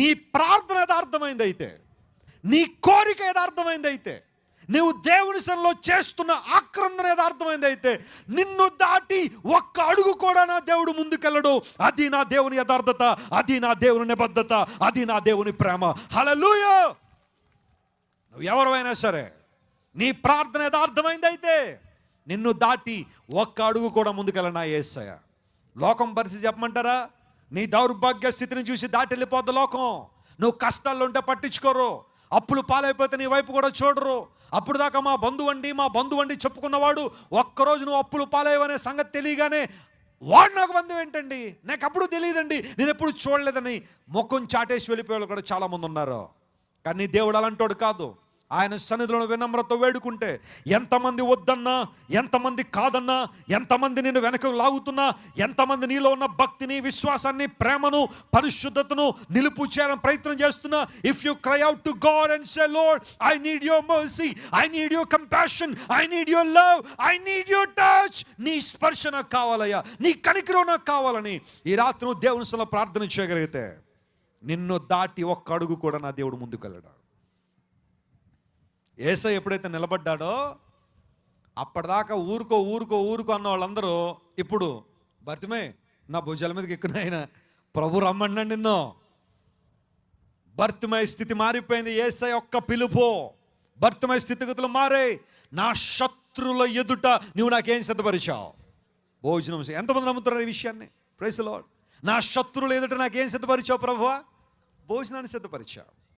నీ ప్రార్థన యథార్థమైంది అయితే నీ కోరిక యథార్థమైంది అయితే నీవు దేవుని సన్నిలో చేస్తున్న ఆక్రందన యథార్థమైంది అయితే నిన్ను దాటి ఒక్క అడుగు కూడా నా దేవుడు ముందుకెళ్ళడు. అది నా దేవుని యథార్థత అది నా దేవుని నిబద్ధత అది నా దేవుని ప్రేమ. హలలుయ నువ్వు ఎవరైనా సరే నీ ప్రార్థన యథార్థమైంది అయితే నిన్ను దాటి ఒక్క అడుగు కూడా ముందుకెళ్ళనా ఏసయ్య. లోకం పరిస్థితి చెప్పమంటారా? నీ దౌర్భాగ్య స్థితిని చూసి దాటి వెళ్ళిపోద్ది లోకం. నువ్వు కష్టాల్లో ఉంటే పట్టించుకోరు. అప్పులు పాలైపోతే నీ వైపు కూడా చూడరు. అప్పుడు దాకా మా బంధువండి మా బంధువండి చెప్పుకున్నవాడు ఒక్కరోజు నువ్వు అప్పులు పాలయ్యవనే సంగతి తెలియగానే వాడు నాకు బంధం ఏంటండి? నాకు అప్పుడు తెలియదండి. నేను ఎప్పుడు చూడలేదని ముఖం చాటేసి వెళ్ళిపోయే వాళ్ళు కూడా చాలామంది ఉన్నారు. కానీ దేవుడు అలాంటోడు కాదు. ఆయన సన్నిధిలో వినమ్రత వేడుకుంటే ఎంతమంది వద్దన్నా ఎంతమంది కాదన్నా ఎంతమంది నిన్ను వెనక లాగుతున్నా ఎంతమంది నీలో ఉన్న భక్తిని విశ్వాసాన్ని ప్రేమను పరిశుద్ధతను నిలుపు చేయాలని ప్రయత్నం చేస్తున్నా. If you cry out to God and say Lord I need your mercy I need your compassion I need your love I need your touch నీ స్పర్శ నాకు కావాలయ్యా నీ కనికరం నాకు కావాలని ఈ రాత్రి నువ్వు దేవుని ప్రార్థన చేయగలిగితే నిన్ను దాటి ఒక్క అడుగు కూడా నా దేవుడు ముందుకు వెళ్ళడా ఏసై ఎప్పుడైతే నిలబడ్డాడో అప్పటిదాకా ఊరుకో ఊరుకో ఊరుకో అన్న వాళ్ళందరూ ఇప్పుడు భర్తమే నా భుజాల మీదకి ఎక్కున ఆయన ప్రభు రమ్మన్నా నిన్ను. భర్తమయ స్థితి మారిపోయింది. ఏసై ఒక్క పిలుపు. భర్తమయ స్థితిగతులు మారే. నా శత్రుల ఎదుట నువ్వు నాకేం సిద్ధపరిచావు? భోజనం ఎంతమంది నమ్ముతున్నారు ఈ విషయాన్ని? ప్రైస్లో నా శత్రువుల ఎదుట నాకేం సిద్ధపరిచావు ప్రభు భోజనాన్ని సిద్ధపరిచావు.